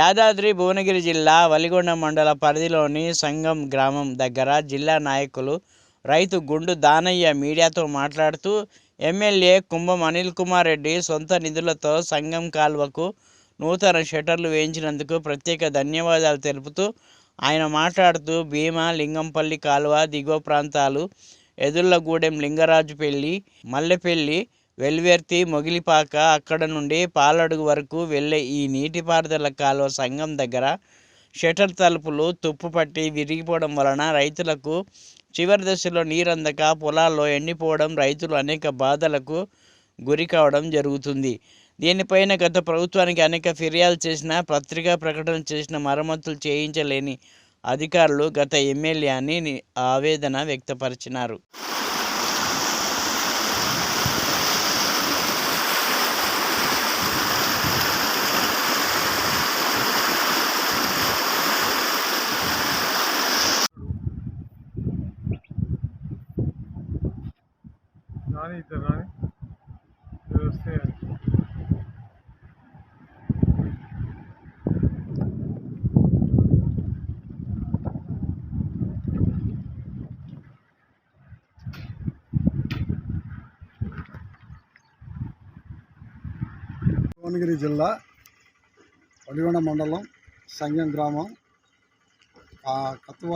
యాదాద్రి భువనగిరి జిల్లా వలిగొండ మండల పరిధిలోని సంగం గ్రామం దగ్గర జిల్లా నాయకులు రైతు గుండు దానయ్య మీడియాతో మాట్లాడుతూ ఎమ్మెల్యే కుంభం అనిల్ కుమార్ రెడ్డి సొంత నిధులతో సంగం కాల్వకు నూతన షటర్లు వేయించినందుకు ప్రత్యేక ధన్యవాదాలు తెలుపుతూ ఆయన మాట్లాడుతూ భీమా లింగంపల్లి కాలువ దిగువ ప్రాంతాలు ఎదుర్లగూడెం లింగరాజుపల్లి మల్లెపల్లి వెల్వెర్తి మొగిలిపాక అక్కడ నుండి పాలడుగు వరకు వెళ్ళే ఈ నీటిపారుదల కాలువ సంఘం దగ్గర షటర్ తలుపులు తుప్పుపట్టి విరిగిపోవడం వలన రైతులకు చివరి దశలో నీరందక పొలాల్లో ఎండిపోవడం రైతులు అనేక బాధలకు గురి కావడం జరుగుతుంది. దీనిపైన గత ప్రభుత్వానికి అనేక ఫిర్యాదు చేసిన పత్రికా ప్రకటన చేసిన మరమ్మతులు చేయించలేని అధికారులు గత ఎమ్మెల్యే అని ఆవేదన వ్యక్తపరిచినారు. రాని ఇద్దరు రాని వస్తే భువనగిరి జిల్లా వలిగొండ మండలం సంగం గ్రామం. ఆ కత్వ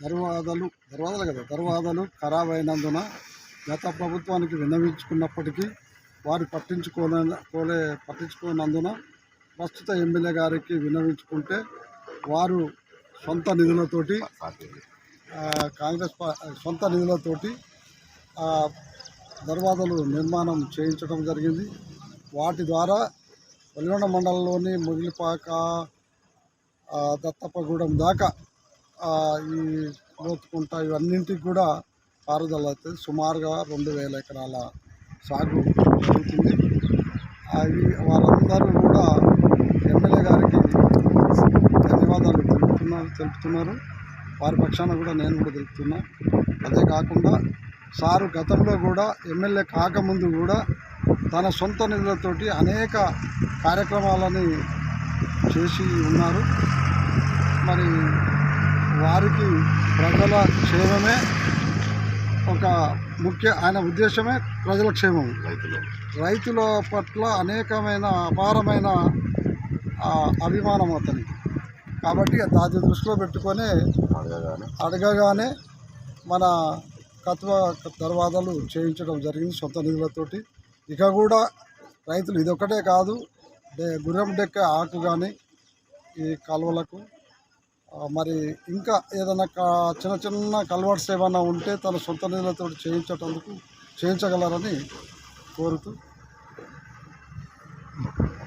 దర్వాదలు దర్వాదలు కదా దర్వాదలు ఖరాబ్ అయినందున గత ప్రభుత్వానికి విన్నవించుకున్నప్పటికీ వారు పట్టించుకోలే కోలే పట్టించుకోనందున ప్రస్తుత ఎమ్మెల్యే గారికి విన్నవించుకుంటే వారు సొంత నిధులతోటి కాంగ్రెస్ సొంత నిధులతోటి దర్వాజలు నిర్మాణం చేయించడం జరిగింది. వాటి ద్వారా వెల్గొండ మండలంలోని ముగిలిపాక దత్తప్పగూడెం దాకా ఈ లోతుకుంట ఇవన్నింటికి కూడా పారుదల అవుతుంది సుమారుగా రెండు వేల ఎకరాల సాగు జరుగుతుంది. అవి వారందరూ కూడా ఎమ్మెల్యే గారికి ధన్యవాదాలు తెలుపుతున్నారు తెలుపుతున్నారు. వారి పక్షాన కూడా నేను కూడా తెలుపుతున్నా. అదే కాకుండా సారు గతంలో కూడా ఎమ్మెల్యే కాకముందు కూడా తన సొంత నిధులతోటి అనేక కార్యక్రమాలని చేసి ఉన్నారు. మరి వారికి ప్రజల క్షేమమే ఒక ముఖ్య ఆయన ఉద్దేశమే ప్రజల క్షేమం. రైతులు. రైతుల పట్ల అనేకమైన అపారమైన అభిమానం అతనికి కాబట్టి దాన్ని దృష్టిలో పెట్టుకొని అడగగానే. మన కత్వ దర్వాజాలు చేయించడం జరిగింది సొంత నిధులతోటి. ఇక కూడా రైతులు ఇదొక్కటే కాదు గుర్రం డెక్క ఆకు కానీ ఈ కాలువలకు మరి ఇంకా ఏదైనా కా- చిన్న చిన్న కల్వర్ట్స్ ఏమైనా ఉంటే తన సొంత నిధులతో చేయించటందుకు చేయించగలరని కోరుతూ